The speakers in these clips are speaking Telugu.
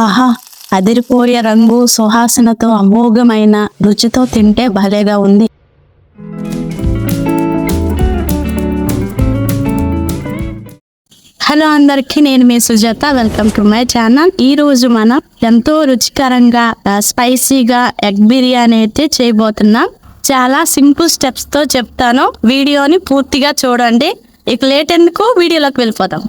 ఆహా అదిరిపోయే రంగు సుహాసనతో అమోఘమైన రుచితో తింటే భలేగా ఉంది. హలో అందరికీ నేను మీ Sujatha. Welcome to my channel ఈ రోజు మనం ఎంతో రుచికరంగా స్పైసీగా ఎగ్ బిర్యానీ అయితే చేయబోతున్నాం. చాలా సింపుల్ స్టెప్స్తో చెప్తాను. వీడియోని పూర్తిగా చూడండి. ఇక లేట్ ఎందుకు? వీడియోలోకి వెళ్ళిపోతాం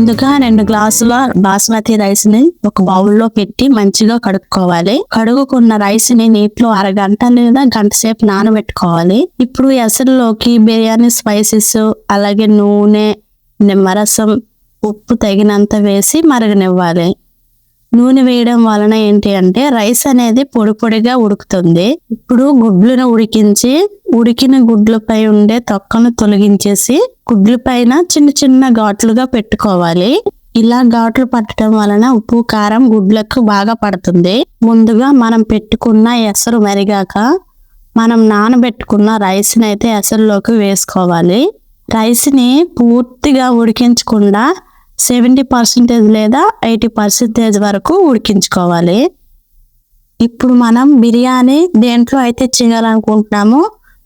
ముందుగా రెండు గ్లాసుల బాస్మతి రైస్ని ఒక బౌల్లో పెట్టి మంచిగా కడుక్కోవాలి. కడుగుకున్న రైస్ని నీటిలో అరగంట లేదా గంట సేపు నానబెట్టుకోవాలి. ఇప్పుడు ఎసరులోకి బిర్యానీ స్పైసెస్ అలాగే నూనె నిమ్మరసం ఉప్పు తగినంత వేసి మరగనివ్వాలి. నూనె వేయడం వలన ఏంటి అంటే రైస్ అనేది పొడి పొడిగా ఉడుకుతుంది. ఇప్పుడు గుడ్లను ఉడికించి ఉడికిన గుడ్లపై ఉండే తొక్కను తొలగించేసి గుడ్ల పైన చిన్న చిన్న ఘాట్లుగా పెట్టుకోవాలి. ఇలా ఘాట్లు పట్టడం వలన ఉప్పు కారం గుడ్లకు బాగా పడుతుంది. ముందుగా మనం పెట్టుకున్న ఎసరు మరిగాక మనం నానబెట్టుకున్న రైస్ని అయితే ఎసరులోకి వేసుకోవాలి. రైస్ని పూర్తిగా ఉడికించకుండా సెవెంటీ పర్సెంటేజ్ లేదా ఎయిటీ పర్సెంటేజ్ వరకు ఉడికించుకోవాలి. ఇప్పుడు మనం బిర్యానీ దేంట్లో అయితే చేయాలనుకుంటున్నామో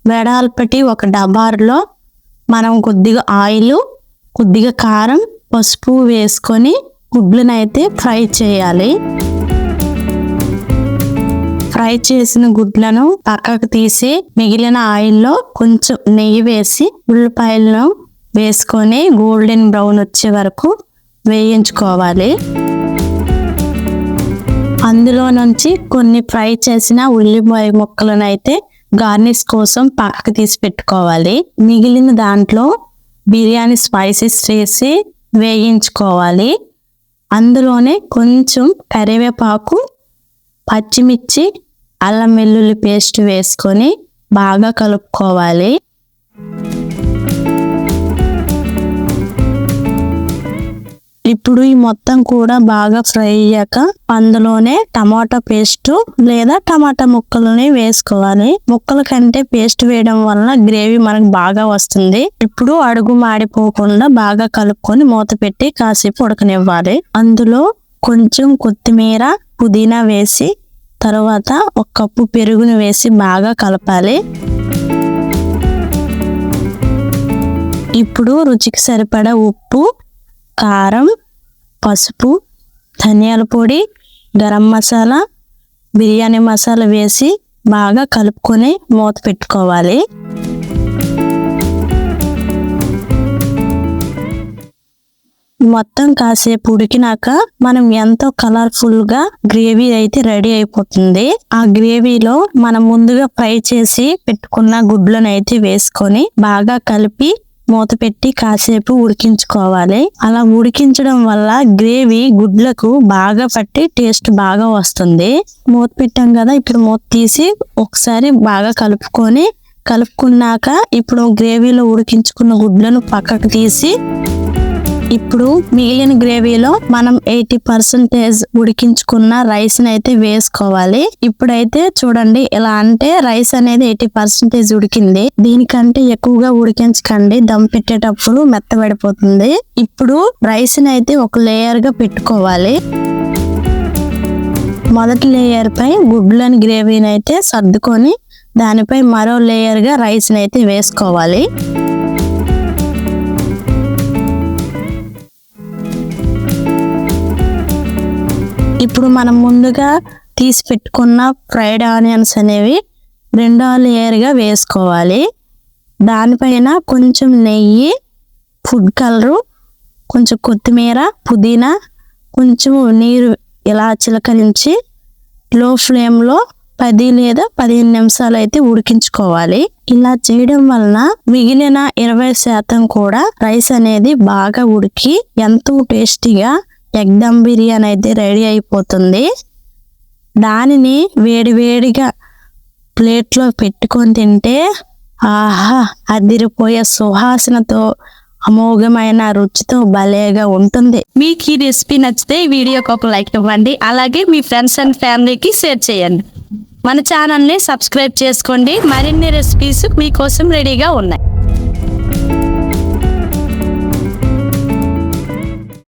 వెడల్పటి ఒక డబ్బాలో మనం కొద్దిగా ఆయిల్ కొద్దిగా కారం పసుపు వేసుకొని గుడ్లను అయితే ఫ్రై చేయాలి. ఫ్రై చేసిన గుడ్లను పక్కకు తీసి మిగిలిన ఆయిల్లో కొంచెం నెయ్యి వేసి ఉల్లిపాయలను వేసుకొని గోల్డెన్ బ్రౌన్ వచ్చే వరకు వేయించుకోవాలి. అందులో నుంచి కొన్ని ఫ్రై చేసిన ఉల్లిపాయ ముక్కలను అయితే గార్నిష్ కోసం పక్కకు తీసి పెట్టుకోవాలి. మిగిలిన దాంట్లో బిర్యానీ స్పైసెస్ వేసి వేయించుకోవాలి. అందులోనే కొంచెం కరివేపాకు పచ్చిమిర్చి అల్లం వెల్లుల్లి పేస్ట్ వేసుకొని బాగా కలుపుకోవాలి. ఇప్పుడు ఈ మొత్తం కూడా బాగా ఫ్రై అయ్యాక అందులోనే టమాటా పేస్ట్ లేదా టమాటా ముక్కలని వేసుకోవాలి. ముక్కల కంటే పేస్ట్ వేయడం వలన గ్రేవీ మనకు బాగా వస్తుంది. ఇప్పుడు అడుగు మాడిపోకుండా బాగా కలుపుకొని మూత పెట్టి కాసేపు ఉడకనివ్వాలి. అందులో కొంచెం కొత్తిమీర పుదీనా వేసి తర్వాత ఒక కప్పు పెరుగును వేసి బాగా కలపాలి. ఇప్పుడు రుచికి సరిపడా ఉప్పు కారం పసుపు ధనియాల పొడి గరం మసాలా బిర్యానీ మసాలా వేసి బాగా కలుపుకొని మూత పెట్టుకోవాలి. మొత్తం కాసేపు ఉడికినాక మనం ఎంతో కలర్ఫుల్గా గ్రేవీ అయితే రెడీ అయిపోతుంది. ఆ గ్రేవీలో మనం ముందుగా ఫ్రై చేసి పెట్టుకున్న గుడ్లను అయితే వేసుకొని బాగా కలిపి మూత పెట్టి కాసేపు ఉడికించుకోవాలి. అలా ఉడికించడం వల్ల గ్రేవీ గుడ్లకు బాగా పట్టి టేస్ట్ బాగా వస్తుంది. మూత పెట్టాం కదా ఇప్పుడు మూత తీసి ఒకసారి బాగా కలుపుకొని కలుపుకున్నాక ఇప్పుడు గ్రేవీలో ఉడికించుకున్న గుడ్లను పక్కకు తీసి ఇప్పుడు మిగిలిన గ్రేవీలో మనం ఎయిటీ పర్సెంటేజ్ ఉడికించుకున్న రైస్ని అయితే వేసుకోవాలి. ఇప్పుడైతే చూడండి ఎలా అంటే రైస్ అనేది ఎయిటీ పర్సెంటేజ్ ఉడికింది. దీనికంటే ఎక్కువగా ఉడికించకండి. దమ్ పెట్టేటప్పుడు మెత్తబడిపోతుంది. ఇప్పుడు రైస్ని అయితే ఒక లేయర్గా పెట్టుకోవాలి. మొదటి లేయర్ పై గుడ్లని గ్రేవీని అయితే సర్దుకొని దానిపై మరో లేయర్గా రైస్ని అయితే వేసుకోవాలి. ఇప్పుడు మనం ముందుగా తీసి పెట్టుకున్న ఫ్రైడ్ ఆనియన్స్ అనేవి రెండో లేయర్గా వేసుకోవాలి. దానిపైన కొంచెం నెయ్యి ఫుడ్ కలరు కొంచెం కొత్తిమీర పుదీనా కొంచెం నీరు ఇలా చిలకరించి లో ఫ్లేమ్లో పది లేదా పదిహేను నిమిషాలు అయితే ఉడికించుకోవాలి. ఇలా చేయడం వలన మిగిలిన ఇరవై శాతం కూడా రైస్ అనేది బాగా ఉడికి ఎంతో టేస్టీగా ఎగ్ దమ్ బిర్యానీ అయితే రెడీ అయిపోతుంది. దానిని వేడివేడిగా ప్లేట్లో పెట్టుకొని తింటే ఆహా అదిరిపోయే సువాసనతో అమోఘమైన రుచితో భలేగా ఉంటుంది. మీకు ఈ రెసిపీ నచ్చితే ఈ వీడియోకి ఒక లైక్ ఇవ్వండి. అలాగే మీ ఫ్రెండ్స్ అండ్ ఫ్యామిలీకి షేర్ చేయండి. మన ఛానల్ని సబ్స్క్రైబ్ చేసుకోండి. మరిన్ని రెసిపీస్ మీకోసం రెడీగా ఉన్నాయి.